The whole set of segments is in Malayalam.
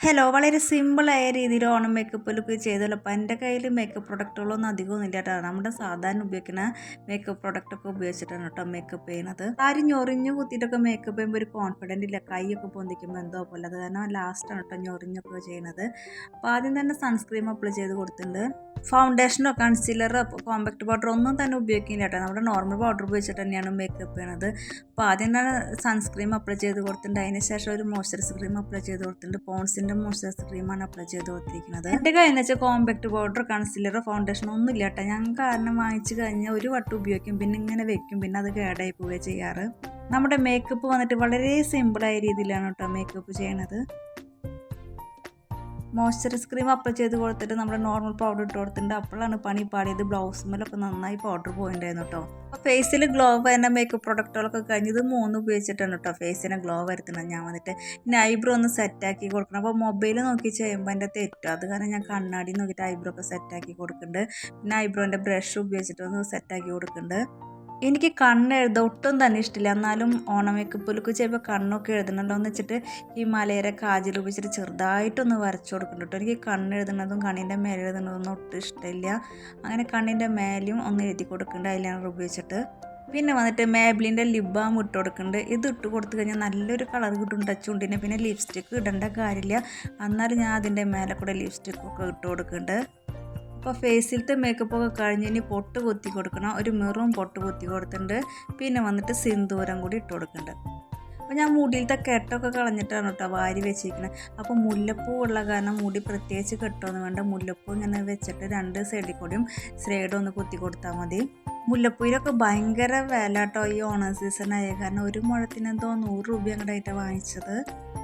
ഹലോ വളരെ സിമ്പിളായ രീതിയിൽ ഓണം മേക്കപ്പ് ലുക്ക് ചെയ്തല്ലോ അപ്പോൾ എന്റെ കയ്യിൽ മേക്കപ്പ് പ്രൊഡക്റ്റുകളൊന്നും അധികമൊന്നും ഇല്ല കേട്ടോ. നമ്മുടെ സാധാരണ ഉപയോഗിക്കുന്ന മേക്കപ്പ് പ്രൊഡക്റ്റൊക്കെ ഉപയോഗിച്ചിട്ടാണ് കേട്ടോ മേക്കപ്പ് ചെയ്യുന്നത്. ആരും ഞൊറിഞ്ഞു കുത്തിയിട്ടൊക്കെ മേക്കപ്പ് ചെയ്യുമ്പോൾ ഒരു കോൺഫിഡന്റ് ഇല്ല. കൈയൊക്കെ പൊന്തിക്കുമ്പോൾ എന്തോ പോലെ. അത് കാരണം ലാസ്റ്റാണ് കേട്ടോ ഞൊറിഞ്ഞൊക്കെ ചെയ്യുന്നത്. അപ്പോൾ ആദ്യം തന്നെ സൺസ്ക്രീം അപ്ലൈ ചെയ്ത് കൊടുത്തിട്ടുണ്ട്. ഫൗണ്ടേഷനോ കൺസീലറോ കോമ്പാക്ട് പൗഡർ ഒന്നും തന്നെ ഉപയോഗിക്കില്ല കേട്ടോ. നമ്മുടെ നോർമൽ പൗഡർ ഉപയോഗിച്ചിട്ട് തന്നെയാണ് മേക്കപ്പ് ചെയ്യണത്. അപ്പോൾ ആദ്യം തന്നെ സൺസ്ക്രീം അപ്ലൈ ചെയ്ത് കൊടുത്തിട്ടുണ്ട്. അതിന് ശേഷം ഒരു മോയ്സ്ചറൈസർ ക്രീം അപ്ലൈ ചെയ്ത് കൊടുത്തിട്ടുണ്ട്. പോൺസിന്റെ മോയ്സ്ചറൈസർ ക്രീമാണ് അപ്ലൈ ചെയ്ത് കൊടുത്തിരിക്കുന്നത്. എന്റെ കയ്യിൽ വെച്ചാൽ കോമ്പാക്ട് പൗഡർ കൺസീലർ ഫൗണ്ടേഷൻ ഒന്നും ഇല്ല കേട്ടോ ഞാൻ കാരണം വാങ്ങിച്ച് കഴിഞ്ഞാൽ ഒരു വട്ടം ഉപയോഗിക്കും പിന്നെ ഇങ്ങനെ വെക്കും പിന്നെ അത് കേടായി പോവുകയാണ് ചെയ്യാറ്. നമ്മുടെ മേക്കപ്പ് വന്നിട്ട് വളരെ സിമ്പിളായ രീതിയിലാണ് കേട്ടോ മേക്കപ്പ് ചെയ്യണത്. മോയ്സ്ചറൈസ് ക്രീം അപ്ലൈ ചെയ്ത് കൊടുത്തിട്ട് നമ്മുടെ നോർമൽ പൗഡർ ഇട്ട് കൊടുത്തിട്ടുണ്ട്. അപ്പോഴാണ് പണി പാടിയത്. ബ്ലൗസ് മേലൊക്കെ നന്നായി പൗഡർ പോയിട്ടുണ്ടായിരുന്നു കേട്ടോ അപ്പോൾ ഫേസിൽ ഗ്ലോ വരുന്ന മേക്കപ്പ് പ്രൊഡക്റ്റുകളൊക്കെ കഴിഞ്ഞ് ഇത് മൂന്ന് ഉപയോഗിച്ചിട്ടാണ് കേട്ടോ ഫേസിനെ ഗ്ലോ വരുത്തണം ഞാൻ വന്നിട്ട് ഇനി ഐബ്രോ ഒന്ന് സെറ്റാക്കി കൊടുക്കണം. അപ്പോൾ മൊബൈൽ നോക്കി ചെയ്യുമ്പോൾ എന്റെ തെറ്റും? അത് കാരണം ഞാൻ കണ്ണാടി നോക്കിയിട്ട് ഐബ്രോ ഒക്കെ സെറ്റാക്കി കൊടുക്കുന്നുണ്ട് പിന്നെ ഐബ്രോന്റെ ബ്രഷ് ഉപയോഗിച്ചിട്ട് ഒന്ന് സെറ്റാക്കി കൊടുക്കുന്നുണ്ട് എനിക്ക് കണ്ണ് എഴുത ഒട്ടും തന്നെ ഇഷ്ടമില്ല എന്നാലും ഓണം മേക്കപ്പ് ചിലപ്പോൾ കണ്ണൊക്കെ എഴുതുന്നുണ്ടോ എന്ന് വെച്ചിട്ട് ഹിമാലയരെ കാജിൽ ഉപയോഗിച്ചിട്ട് ചെറുതായിട്ടൊന്ന് വരച്ചു കൊടുക്കുന്നുണ്ട് കേട്ടോ. എനിക്ക് കണ്ണ് എഴുതുന്നതും കണ്ണിന്റെ മേലെ എഴുതുന്നതൊന്നും ഒട്ടും ഇഷ്ടമില്ല അങ്ങനെ കണ്ണിന്റെ മേലെയും ഒന്ന് എഴുതി കൊടുക്കുന്നുണ്ട്. അതിലാണ് ഉപയോഗിച്ചിട്ട്. പിന്നെ വന്നിട്ട് മേബ്ലിന്റെ ലിബാം ഇട്ട് കൊടുക്കുന്നുണ്ട്. ഇത് ഇട്ട് കൊടുത്തു കഴിഞ്ഞാൽ നല്ലൊരു കളർ കിട്ടും ടച്ച് പിന്നെ ലിപ്സ്റ്റിക്ക് ഇടേണ്ട കാര്യമില്ല. എന്നാലും ഞാൻ അതിന്റെ മേലെ കൂടെ ലിപ്സ്റ്റിക്കൊക്കെ ഇട്ട് കൊടുക്കുന്നുണ്ട്. അപ്പോൾ ഫേസിലത്തെ മേക്കപ്പ് ഒക്കെ കഴിഞ്ഞ് ഇനി പൊട്ട് കുത്തി കൊടുക്കണം. ഒരു മിറും പൊട്ട് കുത്തി കൊടുത്തിട്ടുണ്ട്. പിന്നെ വന്നിട്ട് സിന്ദൂരം കൂടി ഇട്ട് കൊടുക്കുന്നുണ്ട്. അപ്പോൾ ഞാൻ മുടിയിലത്തെ കെട്ടൊക്കെ കളഞ്ഞിട്ടാണ് കേട്ടോ വാരി വെച്ചിരിക്കുന്നത് അപ്പോൾ മുല്ലപ്പൂ ഉള്ള കാരണം മുടി പ്രത്യേകിച്ച് കെട്ടൊന്നും വേണ്ട. മുല്ലപ്പൂ ഇങ്ങനെ വെച്ചിട്ട് രണ്ട് സൈഡിൽ കൂടിയും സ്ലൈഡ് ഒന്ന് കുത്തി കൊടുത്താൽ മതി. മുല്ലപ്പൂയിലൊക്കെ ഭയങ്കര വില കേട്ടോ ഈ ഓണ സീസൺ ആയ കാരണം ഒരു മുഴത്തിന് എന്തോ നൂറ് രൂപ അങ്ങോട്ടായിട്ടാണ് വാങ്ങിച്ചത്.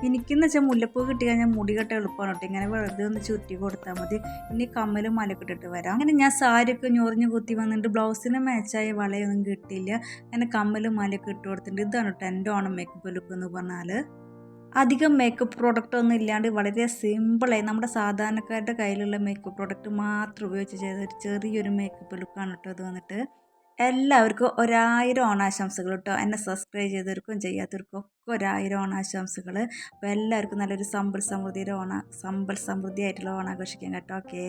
എനിക്കെന്ന് വെച്ചാൽ മുല്ലപ്പൂ കിട്ടി കഴിഞ്ഞാൽ മുടി കെട്ട എളുപ്പമാണ് കേട്ടോ. ഇങ്ങനെ വെറുതെ ഒന്ന് ചുറ്റി കൊടുത്താൽ മതി. ഇനി കമ്മലും മലക്കിട്ടിട്ട് വരാം. അങ്ങനെ ഞാൻ സാരിയൊക്കെ ഞൊറിഞ്ഞ് കുത്തി വന്നിട്ട് ബ്ലൗസിന് മാച്ചായ വളയൊന്നും കിട്ടിയില്ല. അങ്ങനെ കമ്മലും മലയൊക്കെ ഇട്ട് കൊടുത്തിട്ടുണ്ട്. ഇതാണ് കേട്ടോ എന്റെ ഓണം മേക്കപ്പ് ലുക്ക് എന്ന് പറഞ്ഞാൽ അധികം മേക്കപ്പ് പ്രോഡക്റ്റ് ഒന്നും ഇല്ലാണ്ട് വളരെ സിമ്പിളായി നമ്മുടെ സാധാരണക്കാരുടെ കയ്യിലുള്ള മേക്കപ്പ് പ്രോഡക്റ്റ് മാത്രം ഉപയോഗിച്ച് ചെയ്ത ഒരു ചെറിയൊരു മേക്കപ്പ് ലുക്കാണ് കേട്ടോ അത് വന്നിട്ട്. എല്ലാവർക്കും ഒരായിരം ഓണാശംസകൾ കേട്ടോ. എന്നെ സബ്സ്ക്രൈബ് ചെയ്തവർക്കും ചെയ്യാത്തവർക്കും ഒക്കെ ഒരായിരം ഓണാശംസകൾ അപ്പോൾ എല്ലാവർക്കും നല്ലൊരു സമ്പൽ സമൃദ്ധിയുടെ ഓണ സമ്പൽ സമൃദ്ധിയായിട്ടുള്ള ഓണാഘോഷിക്കാൻ കേട്ടോ. ഓക്കേ